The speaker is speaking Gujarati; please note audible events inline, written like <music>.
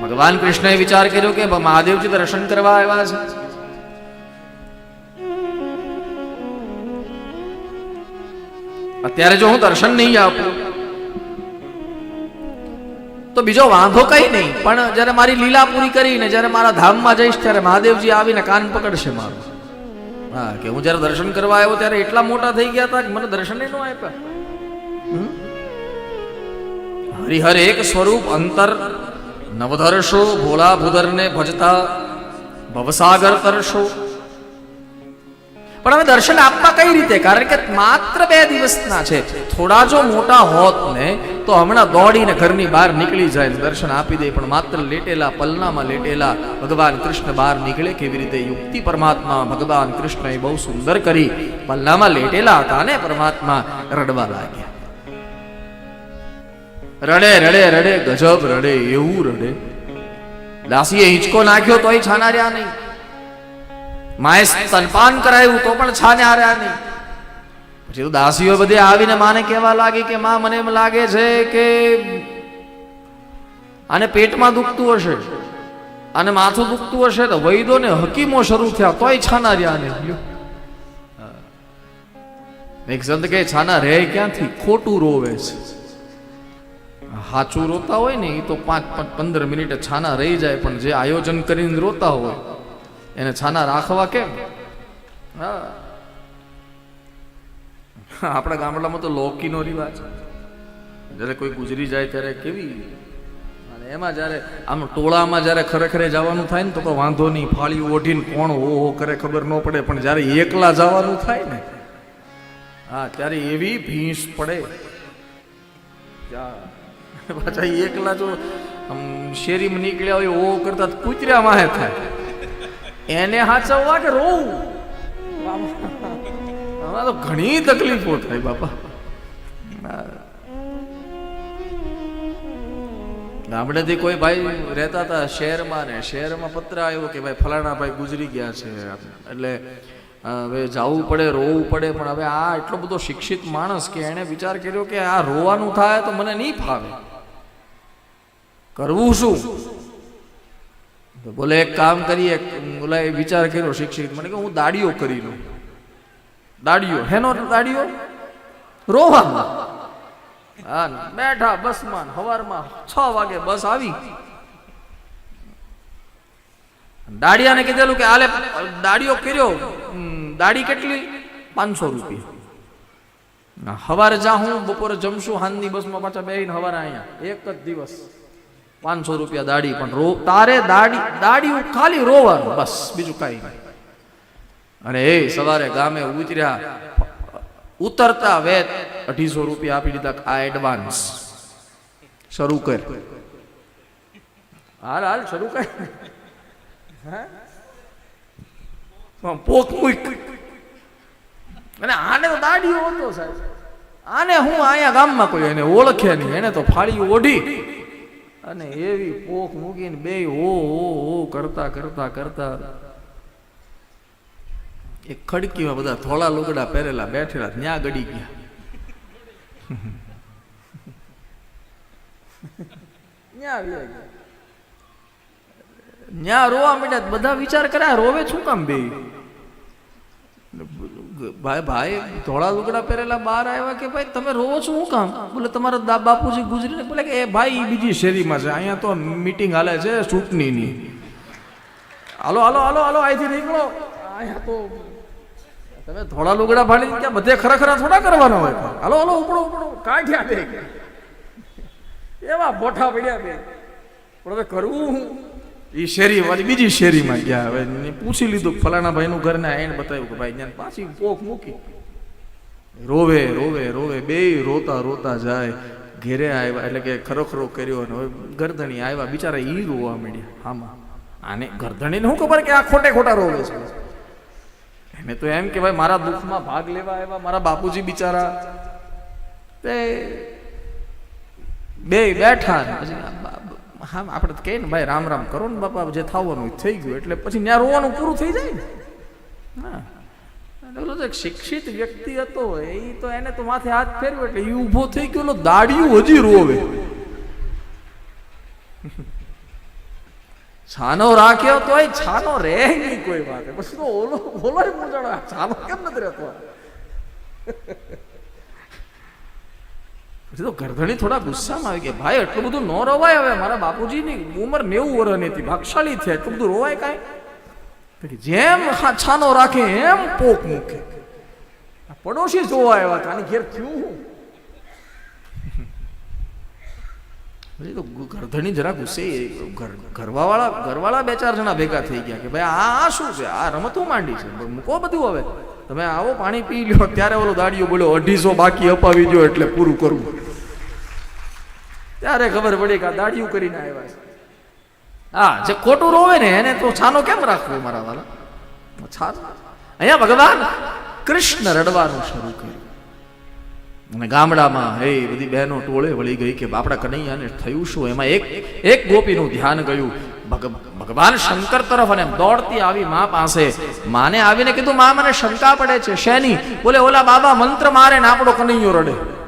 ભગવાન કૃષ્ણએ વિચાર કર્યો કે મહાદેવજી દર્શન કરવા આવ્યા છે. અત્યારે જો હું દર્શન નહીં આપું, તો બીજો વાંધો કઈ નહીં, પણ જ્યારે મારી લીલા પૂરી કરીને જ્યારે મારા ધામમાં જઈશ ત્યારે મહાદેવજી આવીને કાન પકડશે મારું. હા, કે હું જ્યારે દર્શન કરવા આવ્યો ત્યારે એટલા મોટા થઈ ગયા હતા કે મને દર્શન ન આપ્યા? હરિહર એક સ્વરૂપ અંતર નવધર્ષો ભોળા ભૂધરને ભજતા ભવસાગર તરશો પણ હવે દર્શન આપવા કઈ રીતે? કારણ કે માત્ર બે દિવસના છે. થોડા જો મોટા હોત ને, તો હમણાં દોડીને ઘરની બહાર નીકળી જાય દર્શન આપી દે. પણ માત્ર લેટેલા, પલનામાં લેટેલા ભગવાન કૃષ્ણ બહાર નીકળે કેવી રીતે? યુક્તિ પરમાત્મા ભગવાન કૃષ્ણએ બહુ સુંદર કરી. પલનામાં લેટેલા હતા ને પરમાત્મા રડવા લાગ્યા. રડે રડે રડે, ગજબ રડે, એવું રડે. દાસીએ હિંચકો નાખ્યો તોય છાના રહ્યા નહીં. માએ સ્તનપાન કરાયું તો પણ છાન્યા રહ્યા નહીં. પછી તો દાસીઓ બધે આવીને માને કહેવા લાગી કે, માં, મને એમ લાગે છે કે આને પેટમાં દુખતું હશે, આને માથું દુખતું હશે તો વૈદો ને હકીમો શરૂ થયા તોય છાના રહ્યા નહીં. એક સંત કે છાના રહે ક્યાંથી? ખોટું રોવે છે. હાચું રોતા હોય ને એ તો પાંચ પાંચ પંદર મિનિટે છાના રહી જાય, પણ જે આયોજન કરીને રોતા હોય, એને છાના રાખવા કેમ? હા. આપણા ગામડામાં તો લોકીનો રિવાજ. જ્યારે કોઈ ગુજરી જાય ત્યારે કેવી? અને એમાં જ્યારે, આમ ટોળામાં જ્યારે ખરેખરે જવાનું થાય ને, તો તો વાંધો નહીં ફાળી ઓઢીને કોણ હો કરે ખબર ન પડે, પણ જ્યારે એકલા જવાનું થાય ને, હા, ત્યારે એવી ભીંસ પડે. ત્યાં <laughs> પાછા એકલા જો શેરીમાં નીકળ્યા હોય, ઓ કરતા કૂતર્યા વાહે થાય. એને હાચવવા કે રોવું? આમાં તો ઘણી તકલીફો થાય બાપા. ગામડેથી કોઈ ભાઈ રહેતા હતા શહેરમાં ને, શહેરમાં પત્ર આવ્યો કે ભાઈ ફલાણા ભાઈ ગુજરી ગયા છે. એટલે હવે જવું પડે, રોવું પડે, પણ હવે આ એટલો બધો શિક્ષિત માણસ કે એણે વિચાર કર્યો કે આ રોવાનું થાય તો મને નહીં ફાવે. કરવું શું? તો બોલે, એક કામ કરીએ. બોલા વિચાર કર્યો શિક્ષિત. મને કે, હું દાડીઓ કરી લઉં. દાડીઓ? હેનો દાડીઓ? રોવામાં બેઠા બસમાં, હવારમાં છ વાગે બસ આવી. દાડિયાને કીધેલું કે, આલે, દાડીઓ કર્યો. દાડી કેટલી? પાંચસો રૂપિયા. હવારે જા હું બપોરે જમશું હાનની બસમાં પાછા બેહીને હવારે અહીંયા એક જ દિવસ. પાંચસો રૂપિયા દાડી પણ રો તારે દાડી દાડી ખાલી રોવાનું, બસ, બીજું કાંઈ નહીં. અને એ સવારે ગામે ઉતર્યા. ઉતરતા વેત અઢીસો રૂપિયા આપી દીધા આ એડવાન્સ શરૂ કર. હાલ હાલ, શરૂ કર? પોક મૂક. અને આને તો દાડીઓ હતો સાહેબ. આને હું અહીંયા ગામમાં કોઈ એને ઓળખે નહીં, એને તો ફાળી ઓઢી. અને એવી પોખ મૂકીને બે હો હો હો કરતા કરતા કરતા. એ ખડકીમાં બધા થોડા લુગડા પહેરેલા બેઠેલા, ન્યા ગડી ગયા. ન્યા રોવા માંડ્યા બધા વિચાર કર્યા રોવે શું કામ બે ભાઈ ભાઈ, ધોળા લુગડા પહેરેલા બહાર આવ્યા કે ભાઈ, તમે રોવો છો શું કામ? બોલે, તમારા બાપુજી ગુજરીને બોલે કે, એ ભાઈ એ બીજી શેરીમાં છે. અહીંયા તો મીટિંગ હાલે છે ચૂંટણીની. હાલો હાલો હાલો હાલો, અહીંથી નીકળો. અહીંયા તો તમે થોડા લુગડા ભાડી ત્યાં બધે ખરેખર થોડા કરવાના હોય. હાલો હાલો, ઉપડો ઉપડો. કાઢ્યા બે. એવા બોઠા પડ્યા બે. પણ હવે કરવું હું? એ શેરી વાળી બીજી શેરીમાં ગયા હવે. પૂછી લીધું ફલાણા ભાઈનું ઘર ને એને બતાવ્યું કે ભાઈ જ્ઞાન પાછી પોખ મૂકી. રોવે રોવે રોવે, બે રોતા રોતા જાય. ઘેરે આવ્યા, એટલે કે ખરોખરો કર્યો ને હવે ગરદણી આવ્યા. બિચારા ઈ રોવા માંડ્યા. આમાં આને ગરદણીને શું ખબર કે આ ખોટે ખોટા રોવે છે? એને તો એમ કે ભાઈ મારા દુઃખમાં ભાગ લેવા આવ્યા, મારા બાપુજી બિચારા. તે બે બેઠા હા, આપણે તો કહીએ ને, ભાઈ, રામ રામ કરો ને બાપા, જે થવાનું થઈ ગયું. એટલે પછી ત્યાં રોવાનું પૂરું થઈ જાય ને. હા. તો એક શિક્ષિત વ્યક્તિ હતો, એ તો એને તો માથે હાથ ફેરવ્યો એટલે એ ઊભો થઈ ગયો, ઓલો દાડિયું હજી રોવે. છાનો રાખ્યો તો છાનો રહે નહીં કોઈ વાત. પછી તો ઓલો ઓલો મૂંઝાણો છાનો કેમ નથી રહેતો? પછી તો ગરધણી થોડા ગુસ્સામાં આવી કે ભાઈ, એટલું બધું ન રવાય હવે. મારા બાપુજીની ઉંમર નેવું વર્ષની હતી. ભાગશાળી થયા એટલું બધું રોવાય કાંઈ? જેમ છાનો રાખે, એમ પોક મૂકે. પડોશી જોવા આવ્યા હતા. આની ઘેર થયું હું. તો ગરધણી જરા ગુસ્સે, ઘર ઘરવાળા ઘરવાળા બે ચાર જણા ભેગા થઈ ગયા કે ભાઈ આ શું છે? આ રમતું માંડી છે. મૂકો બધું હવે. તમે આવો પાણી પી લ્યો. ત્યારે ઓલો દાડીઓ બોલ્યો, અઢીસો બાકી અપાવી દો એટલે પૂરું કરવું ત્યારે ખબર પડી કે આ દાડિયું કરીને આવ્યા છે. હા, જે ખોટું રોવે ને એને તો છાનો કેમ રાખવો મારા વાલા? છાનો? અહીંયા ભગવાન કૃષ્ણ રડવાનું શરૂ કર્યું. અને ગામડામાં, હે બધી બહેનો ટોળે વળી ગઈ કે બાપડા કનૈયાને થયું શું? એમાં એક એક ગોપીનું ધ્યાન ગયું. ભગવાન શંકર તરફ અને દોડતી આવી મા પાસે. માને આવીને કીધું, મા, મને શંકા પડે છે, શેની? બોલે, ઓલા બાબા, મંત્ર મારે ને આપણો કનૈયો રડે.